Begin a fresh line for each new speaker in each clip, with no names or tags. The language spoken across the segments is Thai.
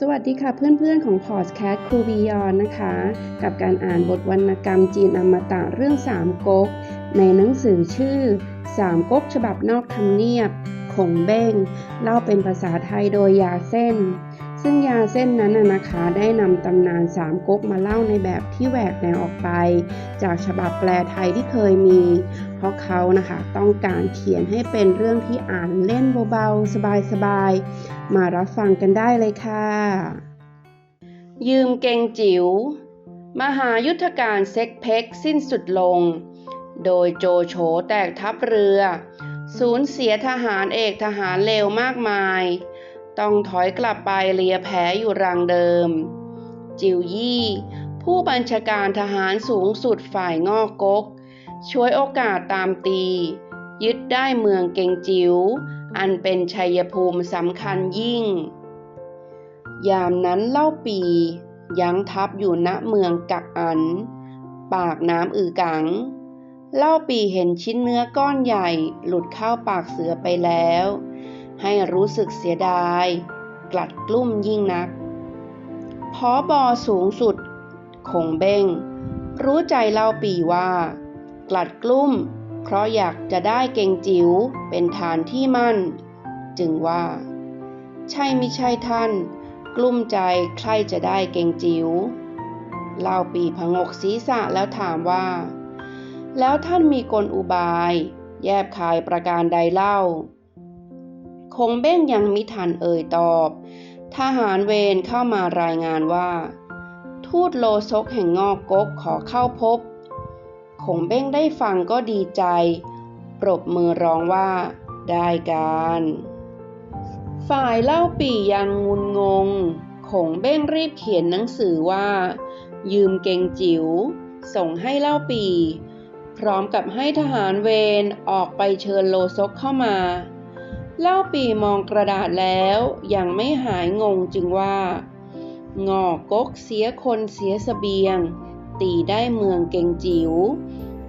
สวัสดีค่ะเพื่อนๆของพอดแคสต์ครูบียอนนะคะ กับการอ่านบทวรรณกรรมจีนอมตะเรื่องสามก๊ก ในหนังสือชื่อสามก๊กฉบับนอกทำเนียบ ขงเบ้งเล่าเป็นภาษาไทยโดยยาเส้น ซึ่งยาเส้นนั้นนะคะได้นำตำนานสามก๊กมาเล่าในแบบที่แหวกแนวออกไป จากฉบับแปลไทยที่เคยมี เพราะเขานะคะต้องการเขียนให้เป็นเรื่องที่อ่านเล่นเบาๆ สบายๆ มารับฟังกันได้เลยค่ะ ยืมเกงจิ๋ว มหายุทธการเซ็กเพ็กสิ้นสุดลง โดยโจโฉแตกทัพเรือ สูญเสียทหารเอกทหารเลวมากมาย ต้องถอยกลับไปเลียแผลอยู่รังเดิม จิวยี่ ผู้บัญชาการทหารสูงสุดฝ่ายงอกกก ช่วยโอกาสตามตี ยึดได้เมืองเกงจิว๋วอันเป็นชัยภูมิสำคัญยิ่ง ยามนั้นเล่าปี ยั้งทัพอยู่ณเมืองกักอัน ปากน้ำอือกัง เล่าปีเห็นชิ้นเนื้อก้อนใหญ่หลุดเข้าปากเสือไปแล้ว ให้รู้สึกเสียดาย กลัดกลุ้มยิ่งนักพอบอสูงสุดคงเบ้ง รู้ใจเล่าปีว่า กลัดกลุ้ม เพราะอยากจะได้เก่งจิ๋วเป็นฐานที่มั่น จึงว่า ใช่ไม่ใช่ท่าน กลุ้มใจใครจะได้เก่งจิ๋วเล่าปีผงกศีรษะแล้วถามว่า แล้วท่านมีกลอุบาย แยบคายประการใดเล่า คงเบ้งยังมิทันเอ่ยตอบ ทหารเวรเข้ามารายงานว่า ทูตโลซกแห่งงอกกกขอเข้าพบ คงเบ้งได้ฟังก็ดีใจ ปรบมือร้องว่า ได้การ ฝ่ายเล่าปียังงุนงง คงเบ้งรีบเขียนหนังสือว่า ยืมเกงจิ๋ว ส่งให้เล่าปีพร้อมกับให้ทหารเวรออกไปเชิญโลซกเข้ามา เล่าปีมองกระดาษแล้วยังไม่หายงงจึงว่า งอกกกเสียคนเสียสเสบียง ตีได้เมืองเก่งจิ๋ว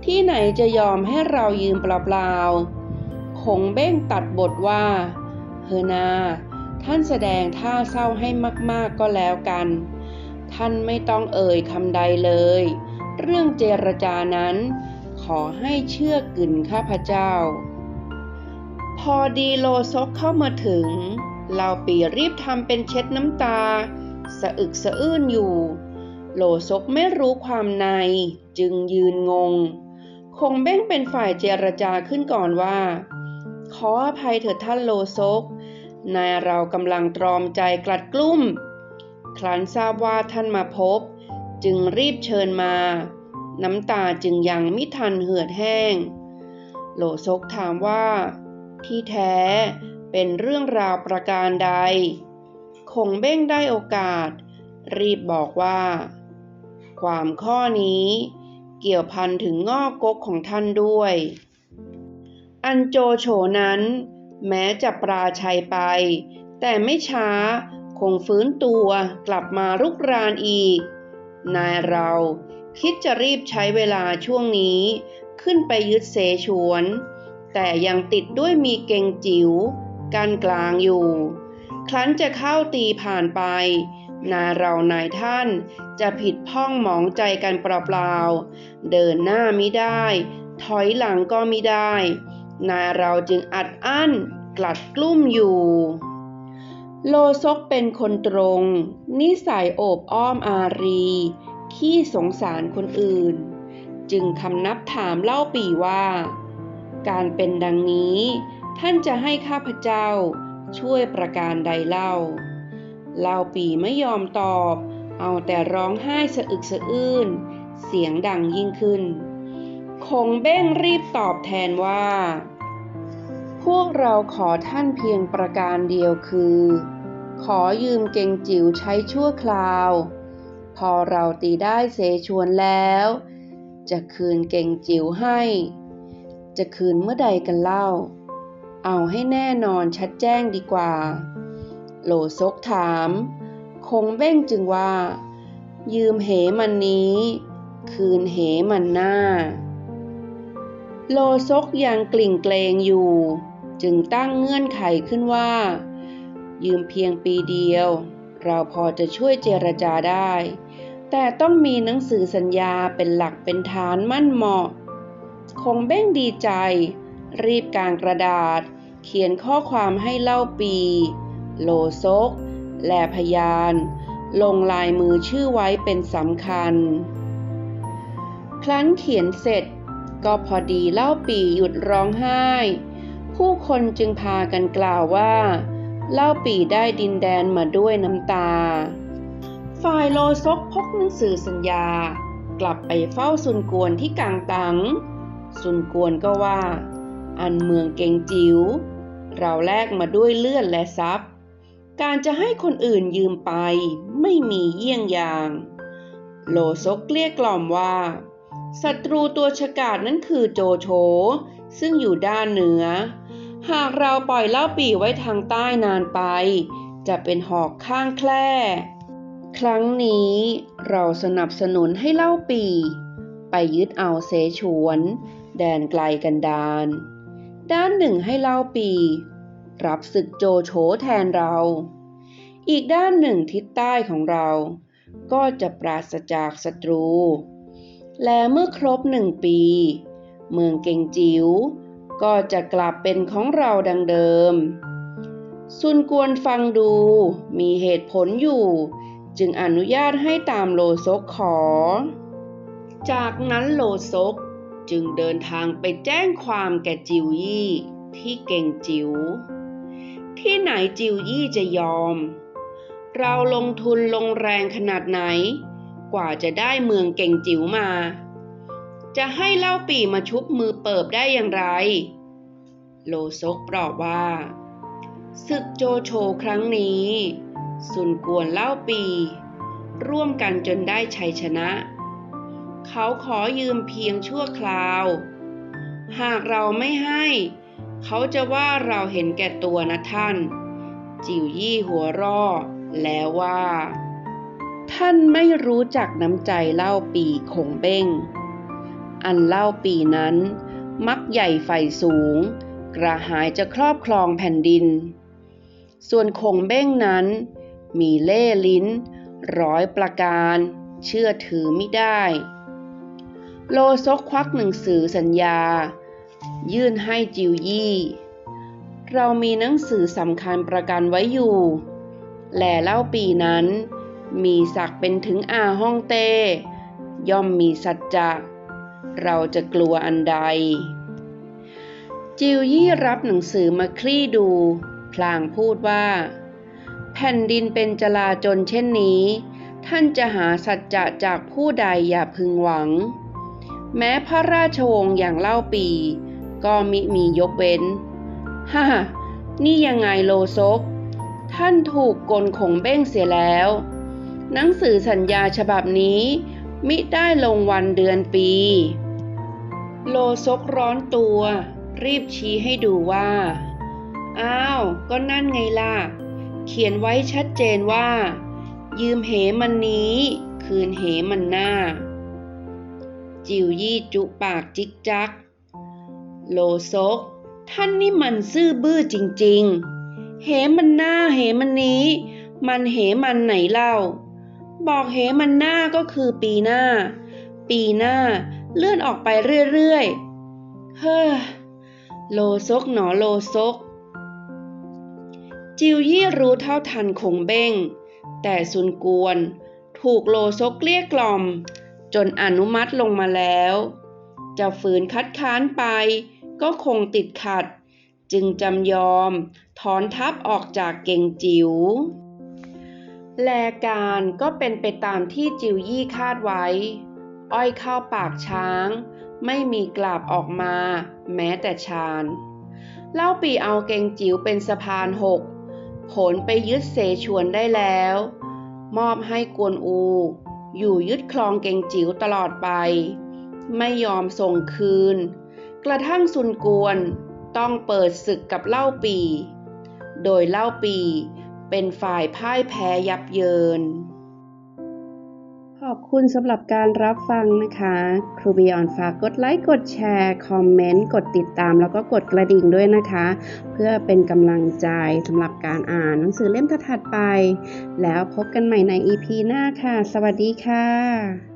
ที่ไหนจะยอมให้เรายืมเปล่าๆคงเบ้งตัดบทว่า เฮนา ท่านแสดงท่าเศร้าให้มากๆก็แล้วกัน ท่านไม่ต้องเอ่ยคำใดเลย เรื่องเจรจานั้น ขอให้เชื่อกึ่นข้าพเจ้า อดีโลซกเข้ามาถึง เราปีรีบทำเป็นเช็ดน้ำตา สะอึกสะอื้นอยู่ โลซกไม่รู้ความใน จึงยืนงง คงเบ้งเป็นฝ่ายเจรจาขึ้นก่อนว่า ขออภัยเถิดท่านโลซก นายเรากำลังตรอมใจกลัดกลุ้ม ครั้นทราบว่าท่านมาพบ จึงรีบเชิญมา น้ำตาจึงยังมิทันเหือดแห้ง โลซกถามว่า ที่แท้เป็นเรื่องราวประการใด คงเบ้งได้โอกาส รีบบอกว่า ความข้อนี้เกี่ยวพันถึงงอกกกของท่านด้วย อันโจโฉนั้น แม้จะปราชัยไป แต่ไม่ช้าคงฟื้นตัวกลับมารุกรานอีก นายเราคิดจะรีบใช้เวลาช่วงนี้ขึ้นไปยึดเสฉวน แต่ยังติดด้วยมีเกงจิ๋วกันกลางอยู่ ครั้นจะเข้าตีผ่านไป นาเรานายท่านจะผิดพ้องหมองใจกันเปล่าๆ เดินหน้ามิได้ ถอยหลังก็มิได้ นาเราจึงอัดอั้นกลัดกลุ้มอยู่ โลซกเป็นคนตรง นิสัยโอบอ้อมอารี ขี้สงสารคนอื่น จึงคำนับถามเล่าปีว่า การเป็นดังนี้ ท่านจะให้ข้าพเจ้าช่วยประการใดเล่าเล่าปีไม่ยอมตอบ เอาแต่ร้องไห้สะอึกสะอื้น เสียงดังยิ่งขึ้น คงเบ้งรีบตอบแทนว่า พวกเราขอท่านเพียงประการเดียวคือ ขอยืมเก่งจิ๋วใช้ชั่วคราว พอเราตีได้เสชวนแล้ว จะคืนเก่งจิ๋วให้ จะคืนเมื่อใดกันเล่า เอาให้แน่นอนชัดแจ้งดีกว่า โหลซกถาม คงเบ้งจึงว่า ยืมเหมันนี้ คืนเหมันหน้า โลซกยังกลิ่งเกรงอยู่ จึงตั้งเงื่อนไขขึ้นว่า ยืมเพียงปีเดียว เราพอจะช่วยเจรจาได้ แต่ต้องมีหนังสือสัญญาเป็นหลักเป็นฐานมั่นเหมาะ คงเบ้งดีใจ รีบกางกระดาษ เขียนข้อความให้เล่าปี โลซก และพยาน ลงลายมือชื่อไว้เป็นสำคัญ ครั้นเขียนเสร็จก็พอดีเล่าปีหยุดร้องไห้ ผู้คนจึงพากันกล่าวว่า เล่าปีได้ดินแดนมาด้วยน้ำตา ฝ่ายโลซกพกหนังสือสัญญากลับไปเฝ้าซุนกวนที่กลางตัง ซุนกวนก็ว่า อันเมืองเกงจิว๋วเราแลกมาด้วยเลือดและทรัพย์ การจะให้คนอื่นยืมไปไม่มีเยี่ยงอย่าง โลซกเกลี้ยกล่อมว่าศัตรูตัวฉกาจนั้นคือโจโฉซึ่งอยู่ด้านเหนือ หากเราปล่อยเล่าปีไว้ทางใต้นานไป จะเป็นหอกข้างแคล่ครั้งนี้เราสนับสนุนให้เล่าปี ไปยึดเอาเสฉวน แดนไกลกันดานด้านหนึ่งให้เล่าปี รับศึกโจโฉแทนเรา อีกด้านหนึ่งทิศใต้ของเรา ก็จะปราศจากศัตรู และเมื่อครบหนึ่งปี เมืองเก่งจิ๋วก็จะกลับเป็นของเราดังเดิม ซุนกวนฟังดูมีเหตุผลอยู่ จึงอนุญาตให้ตามโลซกขอ จากนั้นโลซก จึงเดินทางไปแจ้งความแก่จิวยี่ที่เก่งจิว๋ว ที่ไหนจิวยี่จะยอม เราลงทุนลงแรงขนาดไหน กว่าจะได้เมืองเก่งจิ๋วมา จะให้เล่าปี่มาชุบมือเปิบได้อย่างไร โลซกปลอบว่าศึกโจโฉครั้งนี้ สุนกวนเล่าปี ร่วมกันจนได้ชัยชนะ เขาขอยืมเพียงชั่วคราว หากเราไม่ให้ เขาจะว่าเราเห็นแก่ตัวนะท่าน จิวยี่หัวร่อแล้วว่า ท่านไม่รู้จักน้ำใจเล่าปีคงเบ้ง อันเล่าปีนั้น มักใหญ่ไฟสูง กระหายจะครอบครองแผ่นดิน ส่วนคงเบ้งนั้น มีเล่ลิ้น ร้อยประการเชื่อถือไม่ได้ โลซกควักหนังสือสัญญา ยื่นให้จิวยี่ เรามีหนังสือสำคัญประกันไว้อยู่ แหล่เล่าปีนั้น มีศักดิ์เป็นถึงอาฮ่องเต้ ย่อมมีสัจจะ เราจะกลัวอันใด จิวยี่รับหนังสือมาคลี่ดู พลางพูดว่า แผ่นดินเป็นจลาจนเช่นนี้ ท่านจะหาสัจจะจากผู้ใดอย่าพึงหวัง แม้พระราชวงศ์อย่างเล่าปี ก็มิมียกเว้น ฮ่า นี่ยังไงโลซก ท่านถูกกลขงเบ้งเสียแล้ว หนังสือสัญญาฉบับนี้ มิได้ลงวันเดือนปี โลซกร้อนตัว รีบชี้ให้ดูว่า อ้าว ก็นั่นไงล่ะ เขียนไว้ชัดเจนว่า ยืมเหมันนี้ คืนเหมันหน้า จิวยี่จุปากจิกจัก โลซก ท่านนี่มันซื่อบื้อจริง ๆ เหมันหน้าเหมันนี้ มันเหมันไหนเล่า บอกเหมันหน้าก็คือปีหน้า ปีหน้าเลื่อนออกไปเรื่อยๆ เฮ้อ โลซกหนอโลซก จิวยี่รู้เท่าทันคงเบ้ง แต่ซุนกวน ถูกโลซกเกลี้ยกล่อม จนอนุมัติลงมาแล้ว จะฝืนคัดค้านไป ก็คงติดขัด จึงจำยอมถอนทัพออกจากเก่งจิว๋ว แลการก็เป็นไปตามที่จิวยี่คาดไว้ อ้อยเข้าปากช้าง ไม่มีกลาบออกมาแม้แต่ชานเล่าปีเอาเกงจิ๋วเป็นสะพานหกผลไปยึดเสฉวนได้แล้ว มอบให้กวนอู อยู่ยึดครองเกงจิ๋วตลอดไป ไม่ยอมส่งคืน กระทั่งซุนกวนต้องเปิดศึกกับเล่าปี โดยเล่าปีเป็นฝ่ายพ่ายแพ้ยับเยิน อบอบคุณสำหรับการรับฟังนะคะ ครูบีออนฝากกดไลค์กดแชร์คอมเมนต์กดติดตาม แล้วก็กดกระดิ่งด้วยนะคะ เพื่อเป็นกำลังใจสำหรับการอ่านหนังสือเล่มถัดไป แล้วพบกันใหม่ใน EP หน้าค่ะ สวัสดีค่ะ